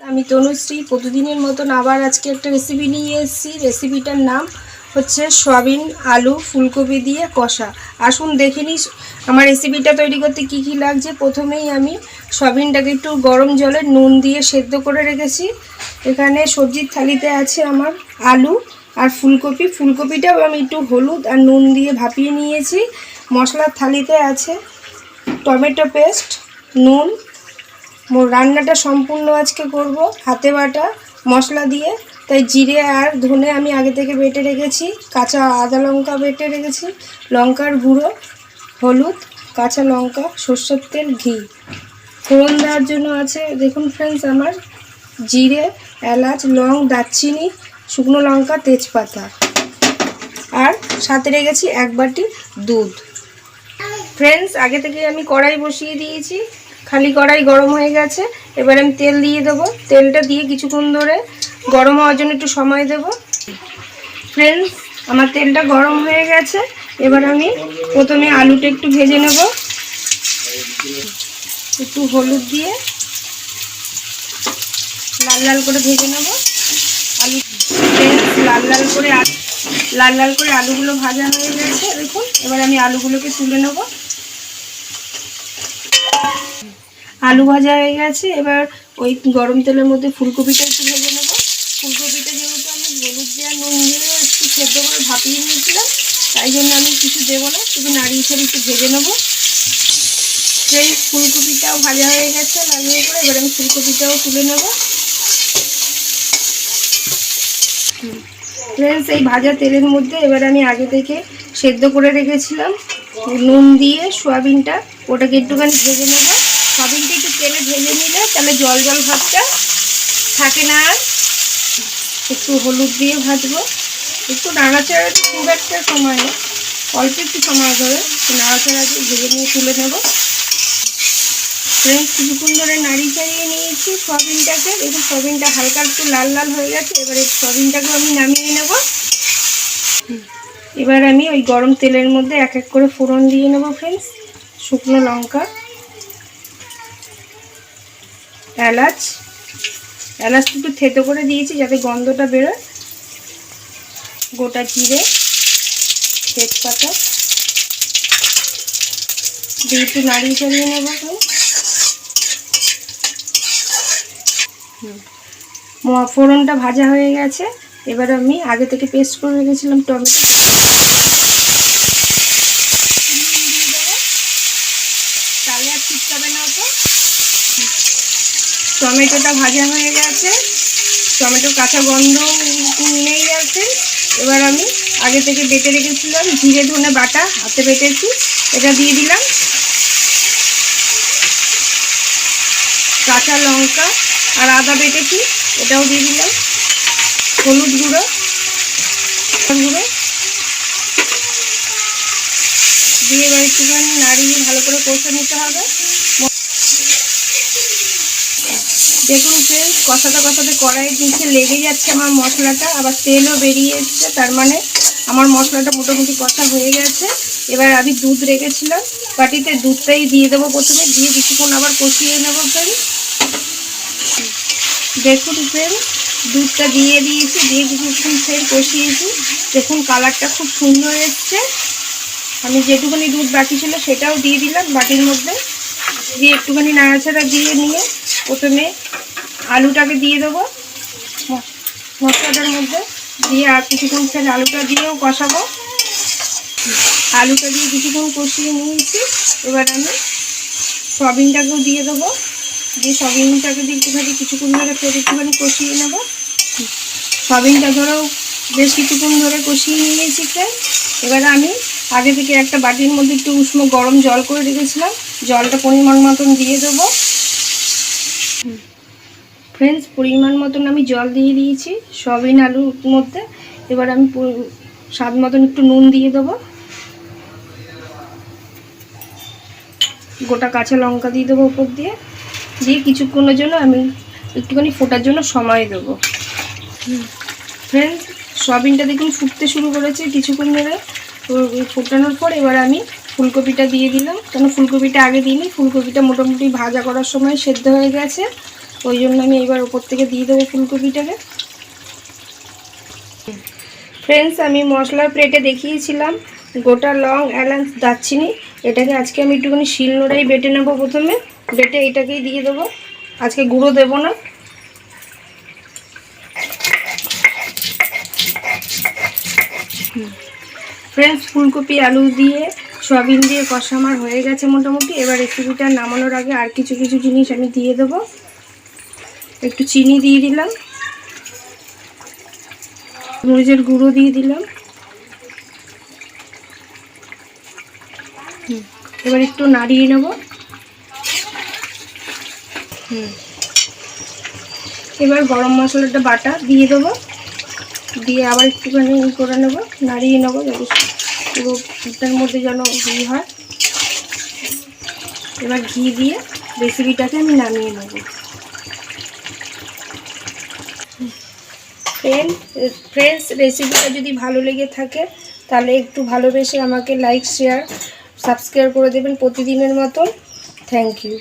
আমি তনুশ্রী প্রতিদিনের মতন আবার আজকে একটা রেসিপি নিয়ে এসেছি। রেসিপিটার নাম হচ্ছে সয়াবিন, আলু, ফুলকপি দিয়ে কষা। আসুন দেখে নিস আমার রেসিপিটা তৈরি করতে কি কি লাগছে। প্রথমেই আমি সয়াবিনটাকে একটু গরম জলে নুন দিয়ে সেদ্ধ করে রেখেছি। এখানে সবজির থালিতে আছে আমার আলু আর ফুলকপি। ফুলকপিটাও আমি একটু হলুদ আর নুন দিয়ে ভাপিয়ে নিয়েছি। মশলার থালিতে আছে টমেটো পেস্ট, নুন মোর রান্নাটা সম্পূর্ণ আজকে করব। হাতে বাটা, মশলা দিয়ে। তাই জিরে আর ধনে আমি আগে থেকে বেটে রেখেছি, কাঁচা আদা লঙ্কা বেটে রেখেছি, লঙ্কার গুঁড়ো, হলুদ, কাঁচা লঙ্কা, সর্ষের তেল, ঘি। ফোড়ন দেওয়ার জন্য আছে, দেখুন ফ্রেন্ডস আমার জিরে, এলাচ, লং, দারচিনি, শুকনো লঙ্কা, তেজপাতা। আর সাথে রেখেছি এক বাটি দুধ। ফ্রেন্ডস আগে থেকে আমি কড়াই বসিয়ে দিয়েছি। খালি কড়াই গরম হয়ে গেছে। এবার আমি তেল দিয়ে দেবো। তেলটা দিয়ে কিছুক্ষণ ধরে গরম হওয়ার জন্য একটু সময় দেব। ফ্রেন্ডস আমার তেলটা গরম হয়ে গেছে। এবার আমি প্রথমে আলুটা একটু ভেজে নেব। একটু হলুদ দিয়ে লাল লাল করে ভেজে নেব। আলু লাল লাল করে লাল লাল করে আলুগুলো ভাজা হয়ে গেছে। দেখুন, এবার আমি আলুগুলোকে তুলে নেব। আলু ভাজা হয়ে গেছে, এবার ওই গরম তেলের মধ্যে ফুলকপিটা একটু ভেজে নেব। ফুলকপিটা যেহেতু আমি হলুদ দেওয়া নুন দিয়ে একটু সেদ্ধ করে ভাপিয়ে নিয়েছিলাম, তাই জন্য আমি কিছু দেবো না, শুধু নাড়ি হিসেবে একটু ভেজে নেব। সেই ফুলকপিটাও ভাজা হয়ে গেছে লাগিয়ে করে এবার আমি ফুলকপিটাও তুলে নেব। ফ্রেন্ডস এই ভাজা তেলের মধ্যে এবার আমি আগে থেকে সেদ্ধ করে রেখেছিলাম। নুন দিয়ে সোয়াবিনটা, ওটাকে একটুখানি ভেজে নেব। সোয়াবিনটা একটু তেলে ভেজে নিলে তাহলে জল জল ভাবটা থাকে না আর। একটু হলুদ দিয়ে ভাজবো। একটু নাড়াচাড়া খুব একটা সময় অল্প একটু সময় ধরে নাড়াচাড়া দিয়ে ভেজে নিয়ে তুলে নেব। ফ্রেন্ডস কিছুক্ষণ ধরে নাড়ি চাড়িয়ে নিয়েছি সয়াবিনটাকে দেখুন সয়াবিনটা হালকা একটু লাল লাল হয়ে গেছে। এবারে সয়াবিনটাকে আমি নামিয়ে নেব। এবার আমি ওই গরম তেলের মধ্যে এক এক করে ফোড়ন দিয়ে নেব ফ্রেন্ডস শুকনো লঙ্কা। এলাচ। এলাচটা একটু থেতো করে দিয়েছি যাতে গন্ধটা বেরোয়। গোটা জিরে, তেজপাতা। দিয়ে একটু নাড়িয়ে চাড়িয়ে নেব ফোড়নটা ভাজা হয়ে গেছে। এবার আমি আগে থেকে পেস্ট করে রেখেছিলাম টমেটো। তাহলে আর চিটকাবে না তো টমেটোটা ভাজা হয়ে গেছে। টমেটো কাঁচা গন্ধ নেই আছে। এবার আমি আগে থেকে বেটে রেখেছিলাম জিরে ধনে বাটা, হাতে বেটেছি, এটা দিয়ে দিলাম। কাঁচা লঙ্কা আর আদা বেটেছি, এটাও দিয়ে দিলাম। হলুদ গুঁড়ো গুঁড়ো। দিয়ে এবার একটুখানি নাড়িয়ে ভালো করে কষে নিতে হবে। দেখুন ফ্রেন্ডস কষাতে কষাতে কড়াইয়ের নিচে লেগে যাচ্ছে আমার মশলাটা, আবার তেলও বেরিয়ে এসছে, তার মানে আমার মশলাটা মোটামুটি কষা হয়ে গেছে। এবার আমি দুধ রেখেছিলাম, বাটিতে দুধটাই দিয়ে দেবো প্রথমে, দিয়ে কিছুক্ষণ আবার কষিয়ে নেব ফ্রেন্ড দেখুন ফ্রেন্ড দুধটা দিয়ে দিয়েছি, দিয়ে কিছুক্ষণ ফের কষিয়েছি। দেখুন কালারটা খুব সুন্দর এসছে। আমি যেটুকুনি দুধ বাকি ছিল সেটাও দিয়ে দিলাম বাটির মধ্যে। দিয়ে একটুখানি নাড়াচাড়া দিয়ে নিয়ে প্রথমে আলুটাকে দিয়ে দেবো। মশলাটার মধ্যে দিয়ে আর কিছুক্ষণ ফের আলুটা দিয়েও কষাবো। আলুটা দিয়ে কিছুক্ষণ কষিয়ে নিয়েছি। এবার আমি সয়াবিনটাকেও দিয়ে দেবো। দিয়ে সয়াবিনটাকে দিয়ে একটুখানি, কিছুক্ষণ ধরে ফের একটুখানি কষিয়ে নেব। সয়াবিনটা ধরেও বেশ কিছুক্ষণ ধরে কষিয়ে নিয়েছি ফ্রেন্ড এবার আমি আগে থেকে একটা বাটির মধ্যে একটু উষ্ণ গরম জল করে রেখেছিলাম। জলটা পরিমাণ মতন দিয়ে দেবো। ফ্রেন্ডস পরিমাণ মতন আমি জল দিয়ে দিয়েছি, সয়াবিন আলুর মধ্যে। এবার আমি স্বাদ মতন একটু নুন দিয়ে দেবো। গোটা কাঁচা লঙ্কা দিয়ে দেবো উপর দিয়ে। দিয়ে কিছুক্ষণের জন্য আমি একটুখানি ফোটার জন্য সময় দেবো। ফ্রেন্ডস সয়াবিনটা দেখুন ফুটতে শুরু করেছে কিছুক্ষণ ধরে। ফোটানোর পর এবার আমি ফুলকপিটা দিয়ে দিলাম। কেন ফুলকপিটা আগে দিইনি? ফুলকপিটা মোটামুটি ভাজা করার সময় সেদ্ধ হয়ে গেছে। ওই জন্য আমি এবার ওপর থেকে দিয়ে দেবো ফুলকপিটাকে। ফ্রেন্ডস আমি মশলার প্লেটে দেখিয়েছিলাম, গোটা লং, এলাচ, দারচিনি। এটাকে আজকে আমি একটুখানি শিলনোড়াই বেটে নেব প্রথমে। বেটে এটাকেই দিয়ে দেবো। আজকে গুঁড়ো দেবো না। ফ্রেন্ডস ফুলকপি, আলু দিয়ে, সয়াবিন দিয়ে কষা আমার হয়ে গেছে মোটামুটি। এবার রেসিপিটা নামানোর আগে আর কিছু কিছু জিনিস আমি দিয়ে দেবো। একটু চিনি দিয়ে দিলাম। মরিচের গুঁড়ো দিয়ে দিলাম। হুম, এবার একটু নাড়িয়ে নেব। হুম। এবার গরম মশলাটা বাটা দিয়ে দেবো। দিয়ে আবার একটুখানি ই করে নেব নাড়িয়ে নেব যাতে পুরো এটার মধ্যে যেন ই হয়। এবার ঘি দিয়ে রেসিপিটাকে আমি নামিয়ে নেব। ফ্রেন্ড ফ্রেন্ডস রেসিপিটা যদি ভালো লেগে থাকে, তাহলে একটু ভালোবেসে আমাকে লাইক শেয়ার সাবস্ক্রাইব করে দেবেন প্রতিদিনের মতন। Thank you